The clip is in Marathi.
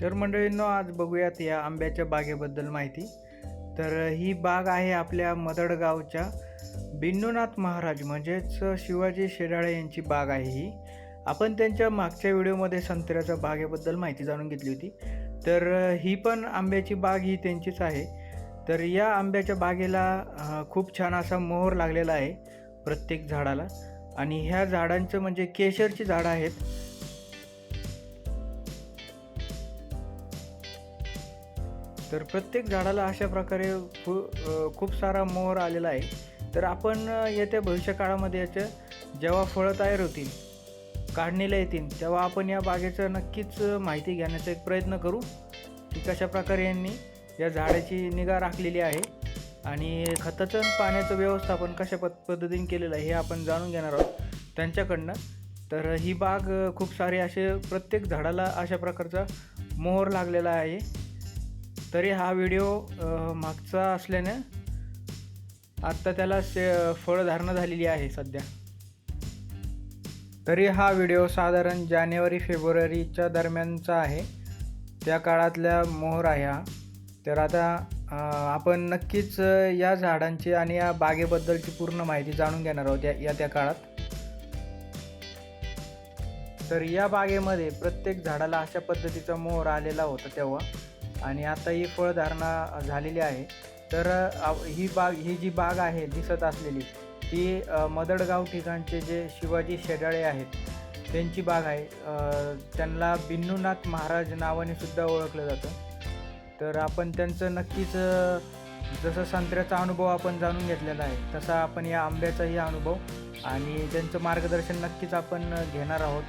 तर मंडळींनो आज बघूयात या आंब्याच्या बागेबद्दल माहिती. तर ही बाग आहे आपल्या मदडगावच्या बिंदुनाथ महाराज म्हणजेच शिवाजी शेडाळे यांची बाग आहे ही. आपण त्यांच्या मागच्या व्हिडिओमध्ये संत्र्याच्या बागेबद्दल माहिती जाणून घेतली होती. तर ही पण आंब्याची बाग ही त्यांचीच आहे. तर या आंब्याच्या बागेला खूप छान असा मोहर लागलेला आहे प्रत्येक झाडाला. आणि ह्या झाडांचं म्हणजे केशरची झाडं आहेत. तर प्रत्येक झाडाला अशा प्रकारे खू खूप सारा मोहर आलेला आहे. तर आपण येत्या भविष्य काळामध्ये जेव्हा फळं तयार होतील काढणीला येतील तेव्हा आपण या बागेचं नक्कीच माहिती घेण्याचा एक प्रयत्न करू की कशा प्रकारे यांनी या झाडाची निगा राखलेली आहे आणि खताचं आणि पाण्याचं व्यवस्थापन कशा पद पद्धतीने केलेलं आहे हे आपण जाणून घेणार आहोत त्यांच्याकडनं. तर ही बाग खूप सारे असे प्रत्येक झाडाला अशा प्रकारचा मोहर लागलेला आहे. तरी हा व्हिडिओ मागचा असल्याने आत्ता त्याला से फळधारणा झालेली आहे सध्या. तरी हा व्हिडिओ साधारण जानेवारी फेब्रुवारीच्या दरम्यानचा आहे. त्या काळातल्या मोहर आहे हा. तर आता आपण नक्कीच या झाडांची आणि या बागेबद्दलची पूर्ण माहिती जाणून घेणार आहोत या या त्या काळात. तर या बागेमध्ये प्रत्येक झाडाला अशा पद्धतीचा मोहर आलेला होता तेव्हा. आणि आता ही फळधारणा झालेली आहे. तर ही बाग ही जी बाग आहे दिसत असलेली ती मदडगाव ठिकाणचे जे शिवाजी शेडाळे आहेत त्यांची बाग आहे. त्यांना बिन्नूनाथ महाराज नावाने सुद्धा ओळखलं जातं. तर आपण त्यांचं नक्कीच जसं संत्र्याचा अनुभव आपण जाणून घेतलेला आहे तसा आपण या आंब्याचाही अनुभव आणि त्यांचं मार्गदर्शन नक्कीच आपण घेणार आहोत.